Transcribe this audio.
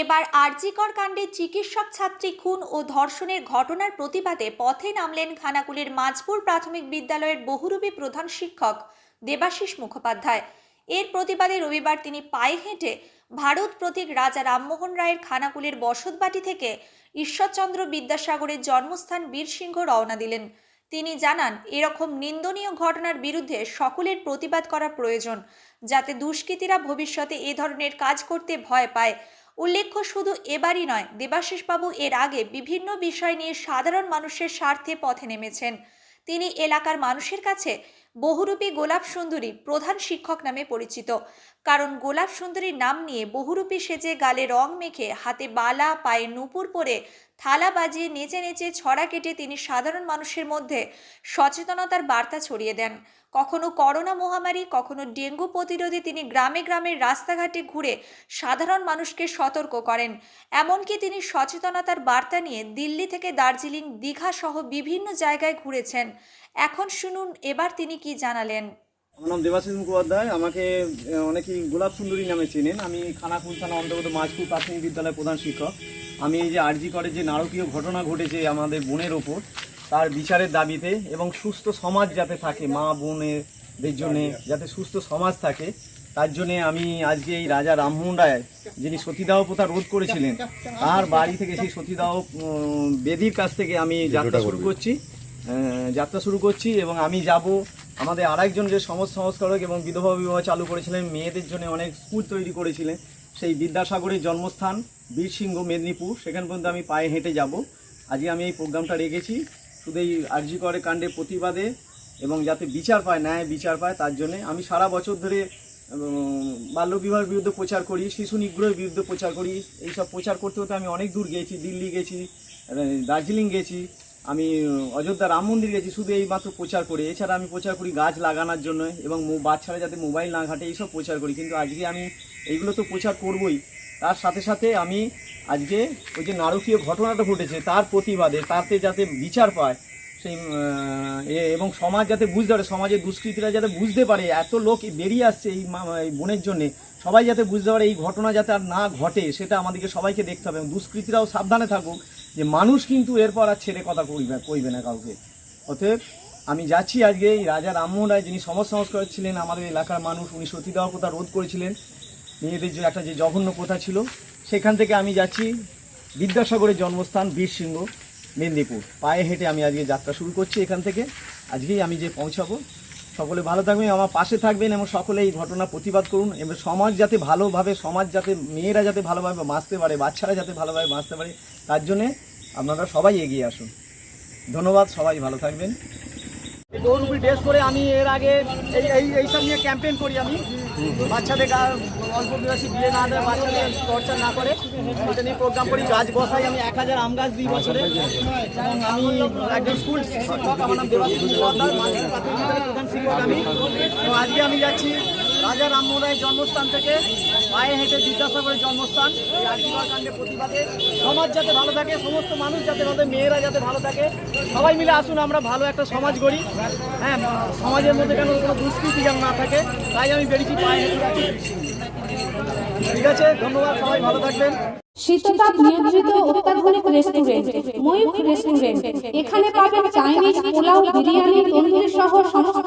এবার আরজিকর কাণ্ডে চিকিৎসক ছাত্রী খুন ও ধর্ষণের ঘটনার প্রতিবাদে পথে নামলেন খানাকুলের মাঝপুর প্রাথমিক বিদ্যালয়ের বহুরূপী প্রধান শিক্ষক দেবাশিস মুখোপাধ্যায়। এর প্রতিবাদে রবিবার তিনি পায়ে হেঁটে ভারত প্রতীক রাজা রামমোহন রায়ের খানাকুলের বসতবাটি থেকে ঈশ্বরচন্দ্র বিদ্যাসাগরের জন্মস্থান বীরসিংহ রওনা দিলেন। তিনি জানান, এরকম নিন্দনীয় ঘটনার বিরুদ্ধে সকলের প্রতিবাদ করা প্রয়োজন, যাতে দুষ্কৃতীরা ভবিষ্যতে এ ধরনের কাজ করতে ভয় পায়। উল্লেখ্য শুধু এবারই নয়, দেবাশিসবাবু এর আগে বিভিন্ন বিষয় নিয়ে সাধারণ মানুষের স্বার্থে পথে নেমেছেন। তিনি এলাকার মানুষের কাছে বহুরূপী গোলাপ সুন্দরী প্রধান শিক্ষক নামে পরিচিত। কারণ গোলাপ সুন্দরীর নাম নিয়ে বহুরূপী সেজে গালে রং মেখে হাতে বালা, পায়ে নুপুর পরে থালা বাজিয়ে নেচে নেচে ছড়া কেটে তিনি সাধারণ মানুষের মধ্যে সচেতনতার বার্তা ছড়িয়ে দেন। কখনো করোনা মহামারী, কখনো ডেঙ্গু প্রতিরোধে তিনি গ্রামে গ্রামে রাস্তাঘাটে ঘুরে সাধারণ মানুষকে সতর্ক করেন। এমনকি তিনি সচেতনতার বার্তা নিয়ে দিল্লি থেকে দার্জিলিং, দীঘা সহ বিভিন্ন জায়গায় ঘুরেছেন। এখন শুনুন, এবার তিনি কি জানালেন? আমার নাম দেবাশিস মুখোপাধ্যায়। আমাকে অনেকেই গোলাপ সুন্দরী নামে চেনেন। আমি খানাকুল থানা অন্তর্গত মাঝপুর প্রাথমিক বিদ্যালয়ের প্রধান শিক্ষক। আমি এই যে আরজি করে যে নারকীয় ঘটনা ঘটেছে আমাদের বোনের ওপর তার বিচারের দাবিতে এবং সুস্থ সমাজ যাতে থাকে মা বোনেদের জন্য যাতে সুস্থ সমাজ থাকে তার জন্যে আমি আজকে এই রাজা রামমোহন রায় যিনি সতীদাহ প্রথা রোধ করেছিলেন তার বাড়ি থেকে সেই সতীদাহ বেদির কাছ থেকে আমি যাত্রা শুরু করছি যাত্রা শুরু করছি এবং আমি যাব আমাদের আরেকজন যে সমাজ সংস্কারক এবং বিধবা বিবাহ চালু করেছিলেন, মেয়েদের জন্য অনেক স্কুল তৈরি করেছিলেন। সেই বিদ্যাসাগরের জন্মস্থান বীরসিংহ মেদিনীপুর। সেখান পর্যন্ত আমি পায়ে হেঁটে যাব। আজকে আমি এই প্রোগ্রামটা রেখেছি। শুধু এই আরজি করে কাণ্ডের প্রতিবাদে এবং যাতে বিচার পায়, ন্যায় বিচার পায়, তার জন্য আমি সারা বছর ধরে বাল্যবিবাহের বিরুদ্ধে প্রচার করি, শিশু নিগ্রহের বিরুদ্ধে প্রচার করি। এইসব প্রচার করতে করতে আমি অনেক দূর গিয়েছি দিল্লি গেছি দার্জিলিং গেছি। আমি অযোধ্যা রাম মন্দির গেছি, শুধু এই মাত্র প্রচার করি। এছাড়া আমি প্রচার করি গাছ লাগানোর জন্য এবং বাচ্চারা যাতে মোবাইল না ঘাটে, এইসব প্রচার করি। কিন্তু আজকে আমি এইগুলো তো প্রচার করবই। তার সাথে সাথে আমি আজকে ওই যে নারকীয় ঘটনাটা ঘটেছে, তার প্রতিবাদে, তাতে যাতে বিচার পায়, সেই এবং সমাজ যাতে বুঝতে পারে, সমাজের দুষ্কৃতীরা যাতে বুঝতে পারে, এত লোক বেরিয়ে আসছে এই বোনের জন্যে। সবাই যাতে বুঝতে পারে, এই ঘটনা যাতে আর না ঘটে, সেটা আমাদেরকে সবাইকে দেখতে হবে এবং দুষ্কৃতীরাও সাবধানে থাকুক। যে মানুষ কিন্তু এরপর আর ছেড়ে কথা কইবে কইবে না কাউকে। অতএব আমি যাচ্ছি আজকে এই রাজা রামমোহন রায় যিনি সমাজ সংস্কার ছিলেন, আমাদের এলাকার মানুষ, উনি সতীদাহ প্রথা রোধ করেছিলেন। মেয়েদের যে একটা যে জঘন্য প্রথা ছিল, সেখান থেকে আমি যাচ্ছি। বিদ্যাসাগরের জন্মস্থান বীরসিংহ, মেদিনীপুর। পায়ে হেঁটে আমি আজকে যাত্রা শুরু করছি এখান থেকে। আজকেই আমি যে পৌঁছাবো সকলে ভালো থাকবেন, আমার পাশে থাকবেন এবং সকলে এই ঘটনা প্রতিবাদ করুন। এবং সমাজ যাতে ভালোভাবে, সমাজ যাতে, মেয়েরা যাতে ভালোভাবে বাঁচতে পারে, বাচ্চারা যাতে ভালোভাবে বাঁচতে পারে, তার জন্যে আপনারা সবাই এগিয়ে আসুন। ধন্যবাদ, সবাই ভালো থাকবেন। গৌরূপী ড্রেস করে আমি এর আগে এই এই, এইসব নিয়ে ক্যাম্পেইন করি আমি। বাচ্চাদের অল্প বয়সী বিয়ে না দেয়, বাচ্চাদের টর্চার না করে। এটা নিয়ে প্রোগ্রাম করি, গাছ বসাই, আমি এক হাজার আম গাছ দিই বছরে। আমি একজন স্কুল শিক্ষক, আমার নাম দেবাশিস প্রাথমিক বিদ্যালয়ের প্রধান শিক্ষক আমি। আজকে আমি যাচ্ছি রাজা রামমোহন রায়ের জন্মস্থান থেকে পায়ে হেঁটে বিদ্যাসাগরের জন্মস্থান। এই আর্থিকর কাণ্ডের প্রতিবাদে সমাজ যাতে ভালো থাকে, সমস্ত মানুষ যাতে ভালো, মেয়েরা যাতে ভালো থাকে, সবাই মিলে আসুন, আমরা ভালো একটা সমাজ গড়ি। হ্যাঁ সমাজের মধ্যে কেন কোনো দুষ্কৃতি যেন না থাকে, তাই আমি বেরিয়েছি, পায়ে হেঁটে ঠিক আছে, ধন্যবাদ, সবাই ভালো থাকবেন। শীততাপ নিয়ন্ত্রিত অত্যাধুনিক রেস্টুরেন্ট ময়ূখ রেস্টুরেন্ট এখানে পাবেন চাইনিজ পোলাও, বিরিয়ানি, তন্দুরি সহ সমস্ত